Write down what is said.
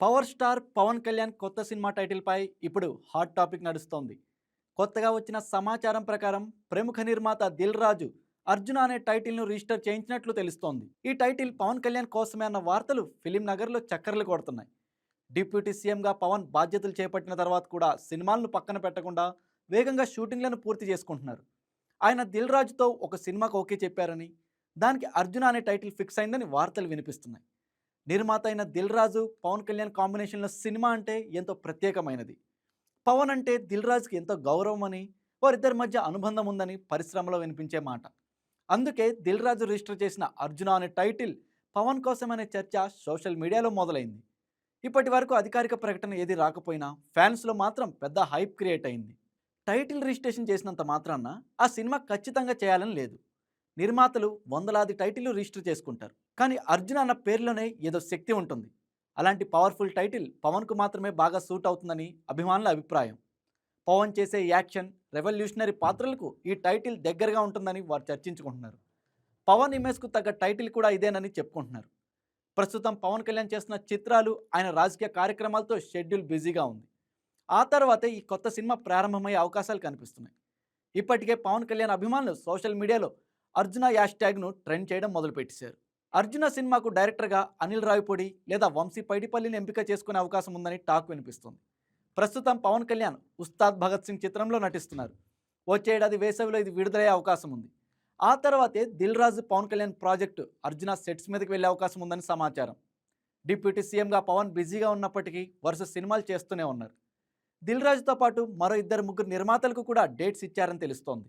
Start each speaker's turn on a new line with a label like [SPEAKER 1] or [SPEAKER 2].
[SPEAKER 1] Power star Pawan Kalyan కొత్త cinema టైటిల్పై ఇప్పుడు hot topic నడుస్తోంది. కొత్తగా వచ్చిన సమాచారం ప్రకారం ప్రముఖ నిర్మాత దిల్ రాజు అర్జున అనే టైటిల్ను రిజిస్టర్ చేయించినట్లు తెలుస్తోంది. ఈ టైటిల్ పవన్ కళ్యాణ్ కోసమే అన్న వార్తలు ఫిలిం నగర్లో చక్కర్లు కొడుతున్నాయి. డిప్యూటీ సీఎంగా పవన్ బాధ్యతలు చేపట్టిన తర్వాత కూడా సినిమాలను పక్కన పెట్టకుండా వేగంగా షూటింగ్లను పూర్తి చేసుకుంటున్నారు. ఆయన దిల్ రాజుతో ఒక సినిమాకు ఓకే చెప్పారని దానికి అర్జున అనే టైటిల్ ఫిక్స్ అయిందని వార్తలు వినిపిస్తున్నాయి. నిర్మాత అయిన దిల్ రాజు పవన్ కళ్యాణ్ కాంబినేషన్లో సినిమా అంటే ఎంతో ప్రత్యేకమైనది. పవన్ అంటే దిల్ రాజుకి ఎంతో గౌరవం అని వారిద్దరి మధ్య అనుబంధం ఉందని పరిశ్రమలో వినిపించే మాట. అందుకే దిల్ రాజు రిజిస్టర్ చేసిన అర్జున అనే టైటిల్ పవన్ కోసం అనే చర్చ సోషల్ మీడియాలో మొదలైంది. ఇప్పటి వరకు అధికారిక ప్రకటన ఏది రాకపోయినా ఫ్యాన్స్లో మాత్రం పెద్ద హైప్ క్రియేట్ అయింది. టైటిల్ రిజిస్ట్రేషన్ చేసినంత మాత్రాన ఆ సినిమా ఖచ్చితంగా చేయాలని లేదు. నిర్మాతలు వందలాది టైటిల్ రిజిస్టర్ చేసుకుంటారు. కానీ అర్జున్ అన్న పేరులోనే ఏదో శక్తి ఉంటుంది. అలాంటి పవర్ఫుల్ టైటిల్ పవన్కు మాత్రమే బాగా సూట్ అవుతుందని అభిమానుల అభిప్రాయం. పవన్ చేసే యాక్షన్ రెవల్యూషనరీ పాత్రలకు ఈ టైటిల్ దగ్గరగా ఉంటుందని వారు చర్చించుకుంటున్నారు. పవన్ ఇమేజ్కు తగ్గ టైటిల్ కూడా ఇదేనని చెప్పుకుంటున్నారు. ప్రస్తుతం పవన్ కళ్యాణ్ చేస్తున్న చిత్రాలు ఆయన రాజకీయ కార్యక్రమాలతో షెడ్యూల్ బిజీగా ఉంది. ఆ తర్వాతే ఈ కొత్త సినిమా ప్రారంభమయ్యే అవకాశాలు కనిపిస్తున్నాయి. ఇప్పటికే పవన్ కళ్యాణ్ అభిమానులు సోషల్ మీడియాలో అర్జున యాష్ ట్యాగ్ను ట్రెండ్ చేయడం మొదలుపెట్టేశారు. అర్జున సినిమాకు డైరెక్టర్గా అనిల్ రావిపూడి లేదా వంశీ పైడిపల్లిని ఎంపిక చేసుకునే అవకాశం ఉందని టాక్ వినిపిస్తుంది. ప్రస్తుతం పవన్ కళ్యాణ్ ఉస్తాద్ భగత్ సింగ్ చిత్రంలో నటిస్తున్నారు. వచ్చే ఏడాది వేసవిలో ఇది విడుదలయ్యే అవకాశం ఉంది. ఆ తర్వాతే దిల్ రాజు పవన్ కళ్యాణ్ ప్రాజెక్టు అర్జున సెట్స్ మీదకి వెళ్ళే అవకాశం ఉందని సమాచారం. డిప్యూటీ సీఎంగా పవన్ బిజీగా ఉన్నప్పటికీ వరుస సినిమాలు చేస్తూనే ఉన్నారు. దిల్ రాజుతో పాటు మరో ఇద్దరు ముగ్గురు నిర్మాతలకు కూడా డేట్స్ ఇచ్చారని తెలుస్తోంది.